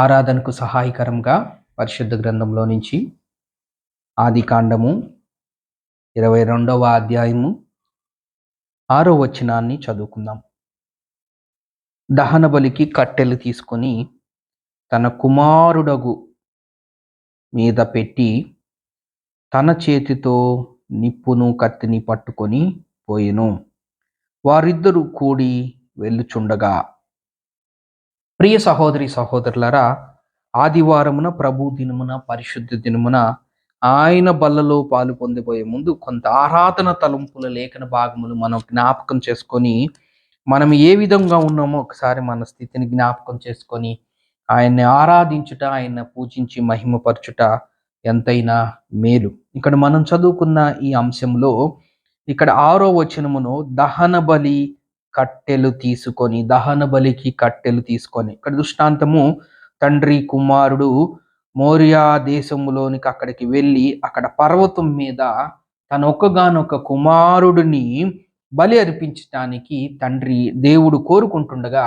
ఆరాధనకు సహాయకరంగా పరిశుద్ధ గ్రంథంలో నుంచి ఆది కాండము ఇరవై రెండవ అధ్యాయము ఆరో వచనాన్ని చదువుకుందాం. దహన బలికి కట్టెలు తీసుకొని తన కుమారుడగు మీద పెట్టి తన చేతితో నిప్పును కత్తిని పట్టుకొని పోయెను. వారిద్దరూ కూడి వెళ్ళుచుండగా ప్రియ సహోదరి సహోదరులరా ఆదివారమున ప్రభు దినమున పరిశుద్ధ దినమున ఆయన బల్లలో పాలు పొందిపోయే ముందు కొంత ఆరాధన తలంపుల లేఖన భాగములు మనం జ్ఞాపకం చేసుకొని మనం ఏ విధంగా ఉన్నామో ఒకసారి మన స్థితిని జ్ఞాపకం చేసుకొని ఆయన్ని ఆరాధించుట ఆయన పూజించి మహిమపరచుట ఎంతైనా మేలు. ఇక్కడ మనం చదువుకున్న ఈ అంశంలో ఇక్కడ ఆరో వచనమును దహన బలి కట్టెలు తీసుకొని దహన బలికి కట్టెలు తీసుకొని ఇక్కడ దృష్టాంతము తండ్రి కుమారుడు మోరియా దేశములోనికి అక్కడికి వెళ్ళి అక్కడ పర్వతం మీద తన ఒక్కగానొక్క కుమారుడిని బలి అర్పించటానికి తండ్రి దేవుడు కోరుకుంటుండగా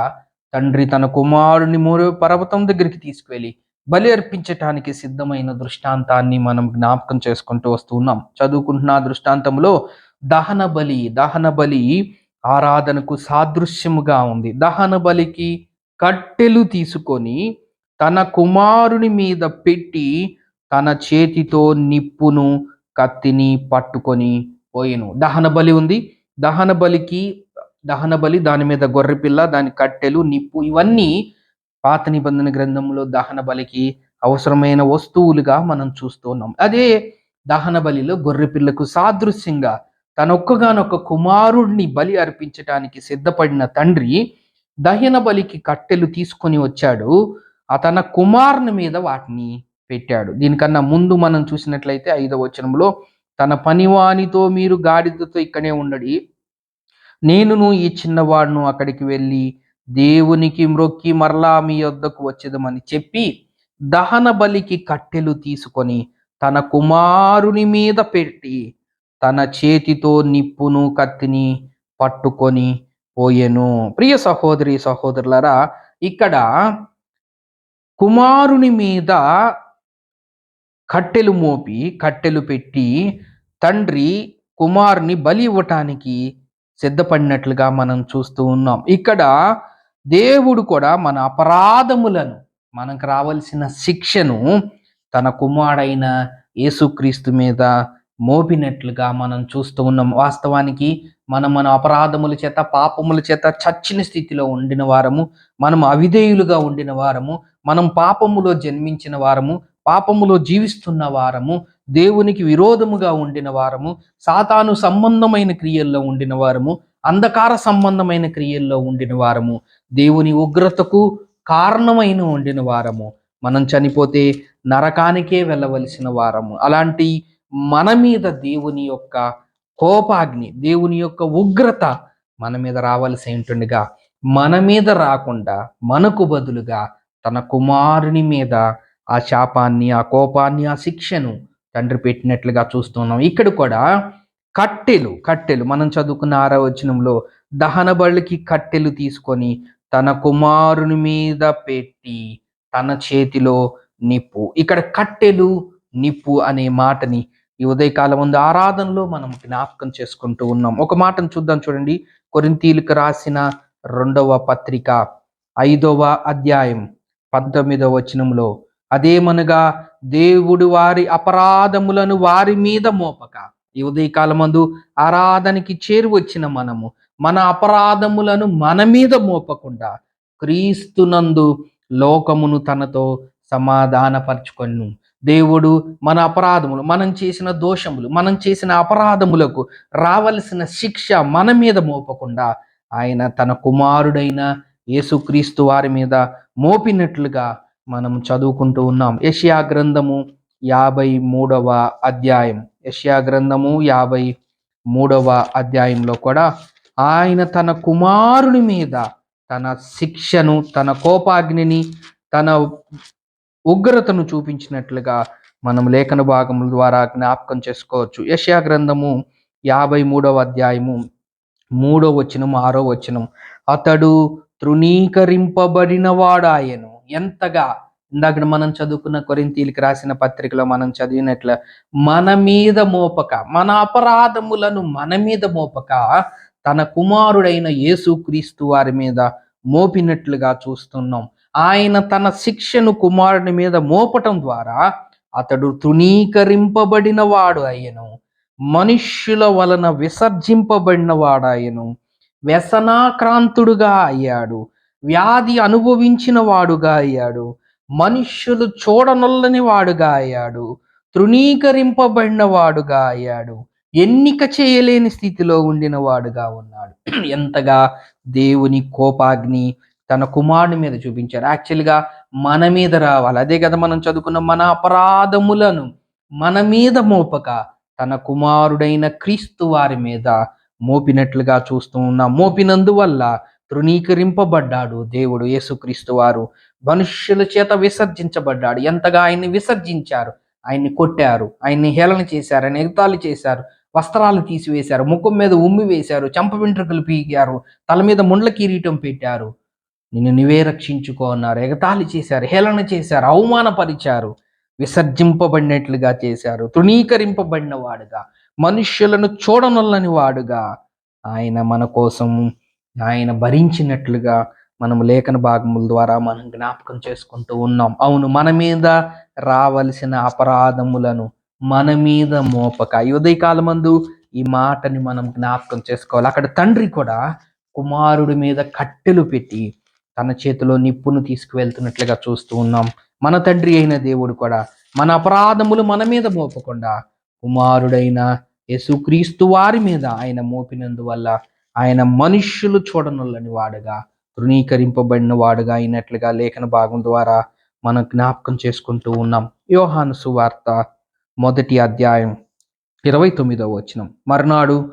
తండ్రి తన కుమారుని మోరే పర్వతం దగ్గరికి తీసుకువెళ్ళి బలి అర్పించటానికి సిద్ధమైన దృష్టాంతాన్ని మనం జ్ఞాపకం చేసుకుంటూ వస్తున్నాం చదువుకుంటున్న దృష్టాంతంలో దహన బలి దహన బలి ఆరాధనకు సాదృశ్యముగా ఉంది. దహన బలికి కట్టెలు తీసుకొని తన కుమారుని మీద పెట్టి తన చేతితో నిప్పును కత్తిని పట్టుకొని పోయిను. దహన బలి ఉంది. దహన బలికి దహన బలి దాని మీద గొర్రెపిల్ల దాని కట్టెలు నిప్పు ఇవన్నీ పాత నిబంధన గ్రంథంలో దహన బలికి అవసరమైన వస్తువులుగా మనం చూస్తున్నాం అదే దహన బలిలో గొర్రెపిల్లకు సాదృశ్యంగా తన ఒక్కగానొక్క కుమారుడిని బలి అర్పించటానికి సిద్ధపడిన తండ్రి దహన బలికి కట్టెలు తీసుకొని వచ్చాడు. అతన తన కుమారుని మీద వాటిని పెట్టాడు. దీనికన్నా ముందు మనం చూసినట్లయితే ఐదవ వచనంలో తన పనివానితో మీరు గాడిదతో ఇక్కడే ఉండడి. నేనును ఈ చిన్నవాడును అక్కడికి వెళ్ళి దేవునికి మ్రొక్కి మరలా మీ వద్దకు వచ్చేదమని చెప్పి దహన బలికి కట్టెలు తీసుకొని తన కుమారుని మీద పెట్టి తన చేతితో నిప్పును కత్తిని పట్టుకొని పోయెను. ప్రియ సహోదరి సహోదరులరా ఇక్కడ కుమారుని మీద కట్టెలు మోపి కట్టెలు పెట్టి తండ్రి కుమారుని బలి ఇవ్వటానికి సిద్ధపడినట్లుగా మనం చూస్తూ ఉన్నాం. ఇక్కడ దేవుడు కూడా మన అపరాధములను మనకు రావాల్సిన శిక్షను తన కుమారుడైన యేసుక్రీస్తు మీద మోపినట్లుగా మనం చూస్తూ ఉన్నాం. వాస్తవానికి మనం మన అపరాధముల చేత పాపముల చేత చచ్చిన స్థితిలో ఉండిన వారము మనం అవిధేయులుగా ఉండిన వారము మనం పాపములో జన్మించిన వారము పాపములో జీవిస్తున్న వారము దేవునికి విరోధముగా ఉండిన వారము సాతాను సంబంధమైన క్రియల్లో ఉండిన వారము అంధకార సంబంధమైన క్రియల్లో ఉండిన వారము దేవుని ఉగ్రతకు కారణమైన ఉండిన వారము మనం చనిపోతే నరకానికే వెళ్ళవలసిన వారము. అలాంటి మన మీద దేవుని యొక్క కోపాగ్ని దేవుని యొక్క ఉగ్రత మన మీద రావాల్సి ఉంటుండగా మన మీద రాకుండా మనకు బదులుగా తన కుమారుని మీద ఆ శాపాన్ని ఆ కోపాన్ని ఆ శిక్షను తండ్రి పెట్టినట్లుగా చూస్తున్నాం. ఇక్కడ కూడా కట్టెలు కట్టెలు. మనం చదువుకున్న ఆరవచనంలో దహన బళ్ళకి కట్టెలు తీసుకొని తన కుమారుని మీద పెట్టి తన చేతిలో నిప్పు. ఇక్కడ కట్టెలు నిప్పు అనే మాటని ఈ ఉదయకాలం ముందు ఆరాధనలో మనం జ్ఞాపకం చేసుకుంటూ ఉన్నాం. ఒక మాటను చూద్దాం చూడండి. కొరింతీలకు రాసిన రెండవ పత్రిక ఐదవ అధ్యాయం పంతొమ్మిదవ వచనంలో అదేమనగా దేవుడు వారి అపరాధములను వారి మీద మోపక. ఈ ఉదయకాలమందు ఆరాధనకి చేరువచ్చిన మనము మన అపరాధములను మన మీద మోపకుండా క్రీస్తునందు లోకమును తనతో సమాధానపరచుకొను దేవుడు మన అపరాధములు మనం చేసిన దోషములు మనం చేసిన అపరాధములకు రావలసిన శిక్ష మన మీద మోపకుండా ఆయన తన కుమారుడైన యేసుక్రీస్తు వారి మీద మోపినట్లుగా మనం చదువుకుంటూ ఉన్నాం. యషియా గ్రంథము యాభై మూడవ అధ్యాయం. యషియా గ్రంథము యాభై మూడవ అధ్యాయంలో కూడా ఆయన తన కుమారుని మీద తన శిక్షను తన కోపాగ్నిని తన ఉగ్రతను చూపించినట్లుగా మనం లేఖన భాగముల ద్వారా జ్ఞాపకం చేసుకోవచ్చు. యశా గ్రంథము యాభై మూడవ అధ్యాయము మూడో వచనం ఆరో వచనం అతడు తృణీకరింపబడిన వాడాయను ఎంతగా? ఇందాక మనం చదువుకున్న కొరింతీలకు రాసిన పత్రికలో మనం చదివినట్లు మన మీద మోపక మన అపరాధములను మన మీద మోపక తన కుమారుడైన యేసుక్రీస్తు వారి మీద మోపినట్లుగా చూస్తున్నాం. ఆయన తన శిక్షను కుమారుని మీద మోపటం ద్వారా అతడు తృణీకరింపబడిన వాడు అయ్యను. మనుష్యుల వలన విసర్జింపబడిన వాడాయను. వ్యసనాక్రాంతుడుగా అయ్యాడు. వ్యాధి అనుభవించిన వాడుగా అయ్యాడు. మనుష్యులు చూడనొల్లని వాడుగా అయ్యాడు. తృణీకరింపబడిన వాడుగా అయ్యాడు. ఎన్నిక చేయలేని స్థితిలో ఉండిన వాడుగా ఉన్నాడు. ఎంతగా దేవుని కోపాగ్ని తన కుమారుని మీద చూపించారు. యాక్చువల్గా మన మీద రావాలి. అదే కదా మనం చదువుకున్న మన అపరాధములను మన మీద మోపక తన కుమారుడైన క్రీస్తు వారి మీద మోపినట్లుగా చూస్తూ ఉన్నాం మోపినందువల్ల తృణీకరింపబడ్డాడు దేవుడు యేసుక్రీస్తు వారు. మనుష్యుల చేత విసర్జించబడ్డాడు. ఎంతగా ఆయన్ని విసర్జించారు? ఆయన్ని కొట్టారు. ఆయన్ని హేళన చేశారు. ఆయన ఎగతాళి చేశారు. వస్త్రాలు తీసివేశారు. ముఖం మీద ఉమ్మి వేశారు. చంప వెంట్రుకలు పీకారు. తల మీద ముండ్ల కిరీటం పెట్టారు. నిన్ను నువ్వే రక్షించుకో అన్నారు. ఎగతాళి చేశారు హేళన చేశారు అవమానపరిచారు. విసర్జింపబడినట్లుగా చేశారు తృణీకరింపబడిన వాడుగా మనుష్యులను చూడనొల్లని వాడుగా. ఆయన మన కోసం ఆయన భరించినట్లుగా మనం లేఖన భాగముల ద్వారా మనం జ్ఞాపకం చేసుకుంటూ ఉన్నాం. అవును మన మీద రావలసిన అపరాధములను మన మీద మోపక. ఉదయకాలమందు ఈ మాటని మనం జ్ఞాపకం చేసుకోవాలి. అక్కడ తండ్రి కూడా కుమారుడి మీద కట్టెలు పెట్టి తన చేతిలో నిప్పును తీసుకువెళ్తున్నట్లుగా చూస్తూ ఉన్నాం. మన తండ్రి అయిన దేవుడు కూడా మన అపరాధములు మన మీద మోపకుండా కుమారుడైన యేసుక్రీస్తు వారి మీద ఆయన మోపినందువల్ల ఆయన మనుష్యులు చూడనులని వాడుగా తృణీకరింపబడిన వాడుగా అయినట్లుగా లేఖన భాగం ద్వారా మనం జ్ఞాపకం చేసుకుంటూ ఉన్నాం. యోహాను సువార్త మొదటి అధ్యాయం ఇరవై తొమ్మిదవ వచనం. మర్నాడు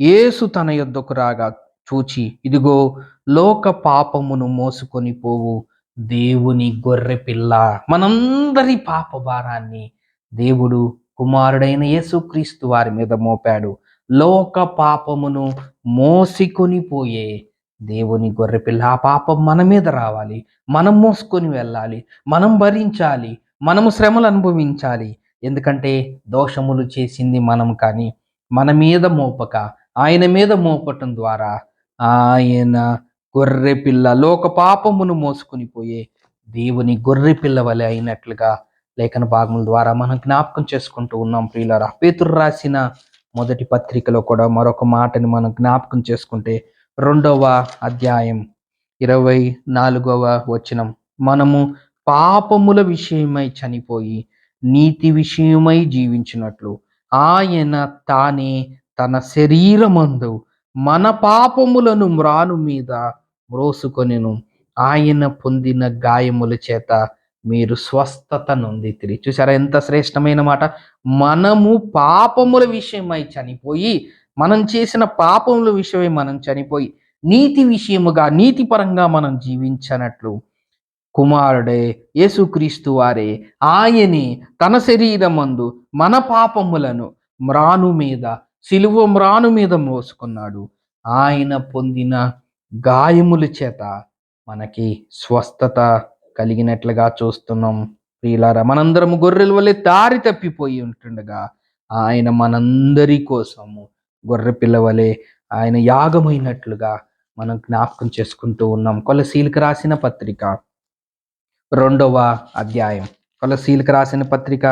యేసు తన యొద్దకు రాగా చూచి ఇదిగో లోక పాపమును మోసుకొని పోవు దేవుని గొర్రె పిల్ల. మనందరి పాప భారాన్ని దేవుడు కుమారుడైన యేసుక్రీస్తు వారి మీద మోపాడు. లోక పాపమును మోసికొని పోయే దేవుని గొర్రెపిల్ల ఆ పాపం మన మీద రావాలి. మనం మోసుకొని వెళ్ళాలి. మనం భరించాలి. మనము శ్రమలు అనుభవించాలి. ఎందుకంటే దోషములు చేసింది మనం కానీ మన మీద మోపక ఆయన మీద మోపటం ద్వారా ఆయన గొర్రె పిల్ల లోక పాపమును మోసుకొని పోయే దేవుని గొర్రె పిల్ల వలె అయినట్లుగా లేఖన భాగముల ద్వారా మనం జ్ఞాపకం చేసుకుంటూ ఉన్నాం ప్రియులారా. పేతురు రాసిన మొదటి పత్రికలో కూడా మరొక మాటని మనం జ్ఞాపకం చేసుకుంటే రెండవ అధ్యాయం ఇరవై నాలుగవ వచనం. మనము పాపముల విషయమై చనిపోయి నీతి విషయమై జీవించినట్లు ఆయన తానే తన శరీరమందు మన పాపములను మ్రాను మీద మ్రోసుకొనిను. ఆయన పొందిన గాయముల చేత మీరు స్వస్థత నొందితిరి చూసారా ఎంత శ్రేష్టమైన మాట? మనము పాపముల విషయమై చనిపోయి మనం చేసిన పాపముల విషయమై మనం చనిపోయి నీతి విషయముగా నీతిపరంగా మనం జీవించనట్లు కుమారుడే యేసుక్రీస్తు వారే ఆయనే తన శరీరమందు మన పాపములను మ్రాను మీద సిలువ మ్రాను మీద మోసుకున్నాడు. ఆయన పొందిన గాయముల చేత మనకి స్వస్థత కలిగినట్లుగా చూస్తున్నాం. ప్రియులారా మనందరము గొర్రెల వల్లే దారి తప్పిపోయి ఉంటుండగా ఆయన మనందరి కోసము గొర్రె పిల్ల వలె ఆయన యాగమైనట్లుగా మనం జ్ఞాపకం చేసుకుంటూ ఉన్నాం. కొలసీలకు రాసిన పత్రిక రెండవ అధ్యాయం. కొలసీలకు రాసిన పత్రిక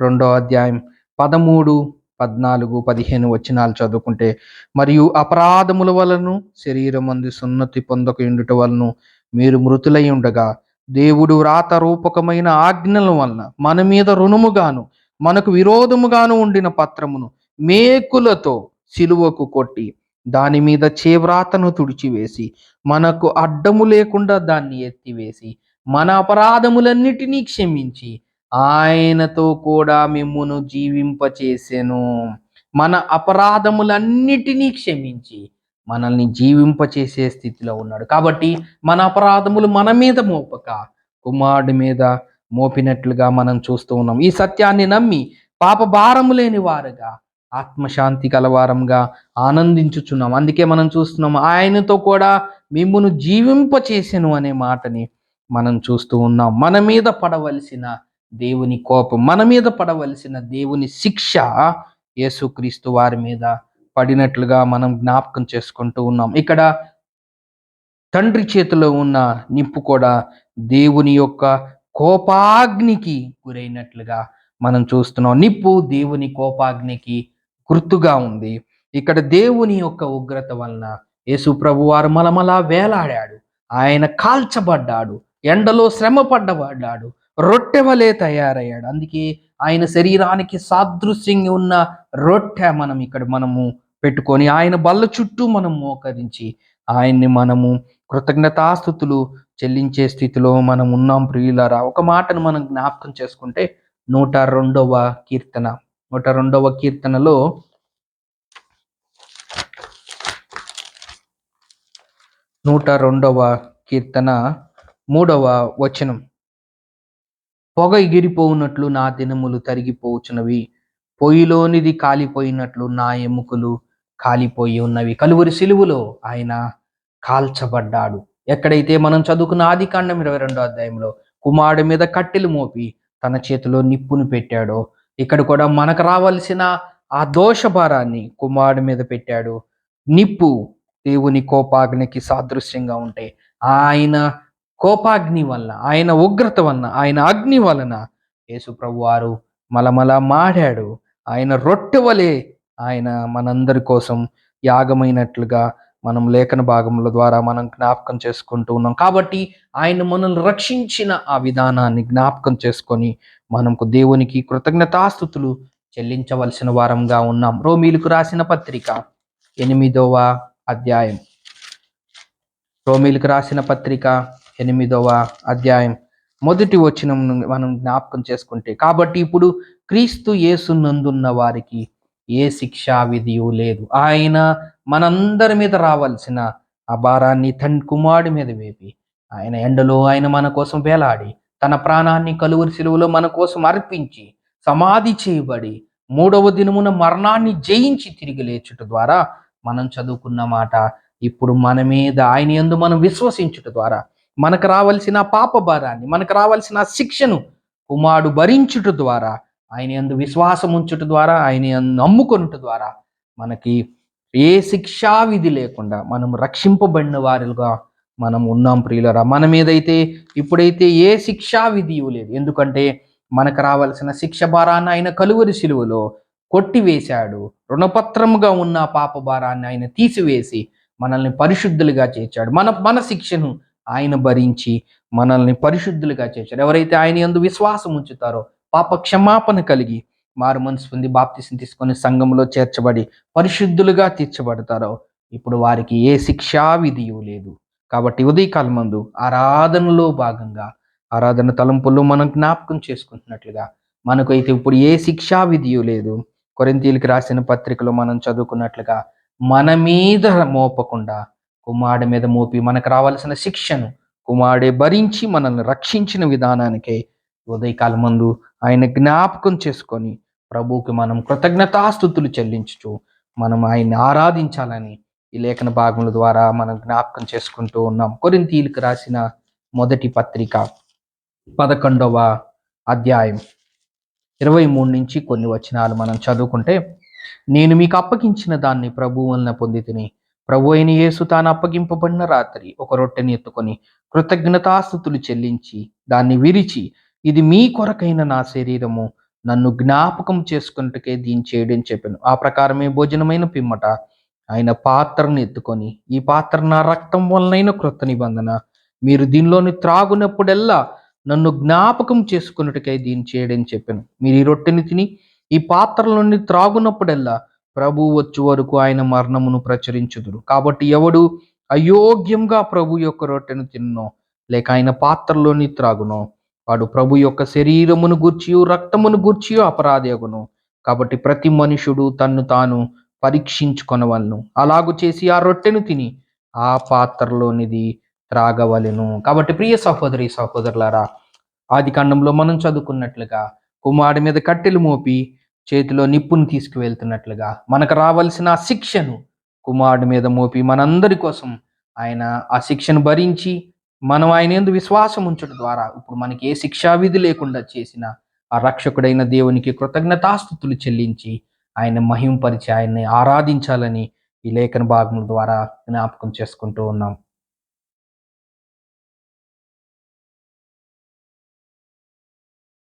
రెండవ అధ్యాయం. పదమూడు పద్నాలుగు పదిహేను వచనాలు చదువుకుంటే మరియు అపరాధముల వలను శరీరమందు సున్నతి పొందక ఉండుట వలను మీరు మృతులై ఉండగా దేవుడు వ్రాత రూపకమైన ఆజ్ఞల వలన మన మీద రుణముగాను మనకు విరోధముగాను ఉండిన పత్రమును మేకులతో సిలువకు కొట్టి దాని మీద చేవ్రాతను తుడిచివేసి మనకు అడ్డము లేకుండా దాన్ని ఎత్తివేసి మన అపరాధములన్నిటినీ క్షమించి ఆయనతో కూడా మిమ్మును జీవింపచేసెను. మన అపరాధములన్నిటినీ క్షమించి మనల్ని జీవింపచేసే స్థితిలో ఉన్నాడు. కాబట్టి మన అపరాధములు మన మీద మోపక కుమారుడి మీద మోపినట్లుగా మనం చూస్తూ ఉన్నాం. ఈ సత్యాన్ని నమ్మి పాప భారము లేని వారుగా ఆత్మశాంతి కలవారంగా ఆనందించుచున్నాం. అందుకే మనం చూస్తున్నాం ఆయనతో కూడా మిమ్మును జీవింపచేసెను అనే మాటని మనం చూస్తూ ఉన్నాం. మన మీద పడవలసిన దేవుని కోపం మన మీద పడవలసిన దేవుని శిక్ష యేసుక్రీస్తు వారి మీద పడినట్లుగా మనం జ్ఞాపకం చేసుకుంటూ ఉన్నాం. ఇక్కడ తండ్రి చేతిలో ఉన్న నిప్పు కూడా దేవుని యొక్క కోపాగ్నికి గురైనట్లుగా మనం చూస్తున్నాం. నిప్పు దేవుని కోపాగ్నికి గుర్తుగా ఉంది. ఇక్కడ దేవుని యొక్క ఉగ్రత వలన యేసు ప్రభు వారు మలమలా వేలాడాడు. ఆయన కాల్చబడ్డాడు. ఎండలో శ్రమ పడ్డబడ్డాడు రొట్టె వలె తయారయ్యాడు. అందుకే ఆయన శరీరానికి సాదృశ్యంగా ఉన్న రొట్టె మనం ఇక్కడ మనము పెట్టుకొని ఆయన బల్ల చుట్టూ మనం మోకరించి ఆయన్ని మనము కృతజ్ఞతాస్థుతులు చెల్లించే స్థితిలో మనం ఉన్నాం ప్రియులారా. ఒక మాటను మనం జ్ఞాపకం చేసుకుంటే నూట రెండవ కీర్తన. నూట రెండవ కీర్తనలో నూట రెండవ కీర్తన మూడవ వచనం. పొగ ఎగిరిపోవునట్లు నా దినములు తరిగిపోచునవి పొయ్యిలోనిది కాలిపోయినట్లు నా ఎముకలు కాలిపోయి ఉన్నవి. కలువురి సిలువులో ఆయన కాల్చబడ్డాడు. ఎక్కడైతే మనం చదువుకున్న ఆది కాండం ఇరవై రెండో అధ్యాయంలో కుమారుడి మీద కట్టెలు మోపి తన చేతిలో నిప్పును పెట్టాడో ఇక్కడ కూడా మనకు రావాల్సిన ఆ దోష భారాన్ని కుమారుడి మీద పెట్టాడు. నిప్పు దేవుని కోపాగ్నికి సాదృశ్యంగా ఉంటే ఆయన కోపాగ్ని వలన ఆయన ఉగ్రత వలన ఆయన అగ్ని వలన యేసు ప్రభు వారు మలమల మాడాడు ఆయన రొట్టె వలె ఆయన మనందరి కోసం యాగమైనట్లుగా మనం లేఖన భాగముల ద్వారా మనం జ్ఞాపకం చేసుకుంటూ ఉన్నాం. కాబట్టి ఆయన మనల్ని రక్షించిన ఆ విధానాన్ని జ్ఞాపకం చేసుకొని మనకు దేవునికి కృతజ్ఞతాస్థుతులు చెల్లించవలసిన వారంగా ఉన్నాం. రోమీలకు రాసిన పత్రిక ఎనిమిదవ అధ్యాయం. రోమీలకు రాసిన పత్రిక ఎనిమిదవ అధ్యాయం. మొదటి వచ్చిన మనం జ్ఞాపకం చేసుకుంటే కాబట్టి ఇప్పుడు క్రీస్తు యేసునందున్న వారికి ఏ శిక్షా విధియు లేదు. ఆయన మనందరి మీద రావాల్సిన ఆ భారాన్ని తన్ కుమారుడి మీద వేపి ఆయన ఎండలో ఆయన మన కోసం వేలాడి తన ప్రాణాన్ని కలువరి సెలువులో మన కోసం అర్పించి సమాధి చేయబడి మూడవ దినమున మరణాన్ని జయించి తిరిగి లేచుట ద్వారా మనం చదువుకున్న మాట ఇప్పుడు మన మీద ఆయన యందు మనం విశ్వసించుట ద్వారా మనకు రావాల్సిన పాప భారాన్ని మనకు రావలసిన శిక్షను కుమారుడు భరించుట ద్వారా ఆయన యందు విశ్వాసం ఉంచుట ద్వారా ఆయన నమ్ముకొనుట ద్వారా మనకి ఏ శిక్షా విధి లేకుండా మనం రక్షింపబడిన వారిగా మనం ఉన్నాం ప్రియులరా. మన మీదైతే ఇప్పుడైతే ఏ శిక్షా విధి లేదు. ఎందుకంటే మనకు రావాల్సిన శిక్ష భారాన్ని ఆయన కలువరి శిలువలో కొట్టివేశాడు. రుణపత్రముగా ఉన్న పాప భారాన్ని ఆయన తీసివేసి మనల్ని పరిశుద్ధులుగా చేర్చాడు. మన మన శిక్షను ఆయన భరించి మనల్ని పరిశుద్ధులుగా చేశారు. ఎవరైతే ఆయన ఎందు విశ్వాసం ఉంచుతారో పాప క్షమాపణ కలిగి మారు మనసు పొంది బాప్తిసం తీసుకొని సంఘంలో చేర్చబడి పరిశుద్ధులుగా తీర్చబడతారో ఇప్పుడు వారికి ఏ శిక్షా విధియు లేదు. కాబట్టి ఉదయకాలం మందు ఆరాధనలో భాగంగా ఆరాధన తలంపులు మనం జ్ఞాపకం చేసుకుంటున్నట్లుగా మనకైతే ఇప్పుడు ఏ శిక్షా విధియు లేదు. కొరింతీలకు రాసిన పత్రికలో మనం చదువుకున్నట్లుగా మన మీద మోపకుండా కుమారుడి మీద మోపి మనకు రావాల్సిన శిక్షను కుమారుడే భరించి మనల్ని రక్షించిన విధానానికే ఉదయకాలం ముందు ఆయన జ్ఞాపకం చేసుకొని ప్రభువుకి మనం కృతజ్ఞతాస్థుతులు చెల్లించుచు మనం ఆయన్ని ఆరాధించాలని ఈ లేఖన భాగముల ద్వారా మనం జ్ఞాపకం చేసుకుంటూ ఉన్నాం. కొరింతీలకు రాసిన మొదటి పత్రిక పదకొండవ అధ్యాయం ఇరవై మూడు నుంచి కొన్ని వచనాలు మనం చదువుకుంటే నేను మీకు అప్పగించిన దాన్ని ప్రభు వలన పొంది తిని ప్రభు అయిన యేసు తాను అప్పగింపబడిన రాత్రి ఒక రొట్టెని ఎత్తుకొని కృతజ్ఞతాస్థుతులు చెల్లించి దాన్ని విరిచి ఇది మీ కొరకైన నా శరీరము నన్ను జ్ఞాపకం చేసుకున్నట్టుకే దీన్ని చేయడం చెప్పాను. ఆ ప్రకారమే భోజనమైన పిమ్మట ఆయన పాత్రను ఎత్తుకొని ఈ పాత్ర నా రక్తం వలనైన క్రొత్త నిబంధన మీరు దీనిలోని త్రాగునప్పుడల్లా నన్ను జ్ఞాపకం చేసుకున్నట్టుకై దీన్ని చేయడం చెప్పాను. మీరు ఈ రొట్టెని తిని ఈ పాత్రలోని త్రాగునప్పుడల్లా ప్రభు వచ్చు వరకు ఆయన మరణమును ప్రచురించుదురు. కాబట్టి ఎవడు అయోగ్యంగా ప్రభు యొక్క రొట్టెను తిన్నో లేక ఆయన పాత్రలోని త్రాగునో వాడు ప్రభు యొక్క శరీరమును గూర్చియు రక్తమును గూర్చియు అపరాధేగును కాబట్టి ప్రతి మనుషుడు తన్ను తాను పరీక్షించుకొనవలను. అలాగు చేసి ఆ రొట్టెను తిని ఆ పాత్రలోనిది త్రాగవలెను. కాబట్టి ప్రియ సహోదరి సహోదరులారా ఆది కాండంలో మనం చదువుకున్నట్లుగా కుమారుడి మీద కట్టెలు మోపి చేతిలో నిప్పును తీసుకువెళ్తున్నట్లుగా మనకు రావాల్సిన శిక్షను కుమారుడి మీద మోపి మనందరి కోసం ఆయన ఆ శిక్షను భరించి మనం ఆయన ఎందు విశ్వాసం ఉంచడం ద్వారా ఇప్పుడు మనకి ఏ శిక్షావిధి లేకుండా చేసిన ఆ రక్షకుడైన దేవునికి కృతజ్ఞతాస్థుతులు చెల్లించి ఆయన మహింపరిచి ఆయన్ని ఆరాధించాలని ఈ లేఖన భాగముల ద్వారా జ్ఞాపకం చేసుకుంటూ ఉన్నాం.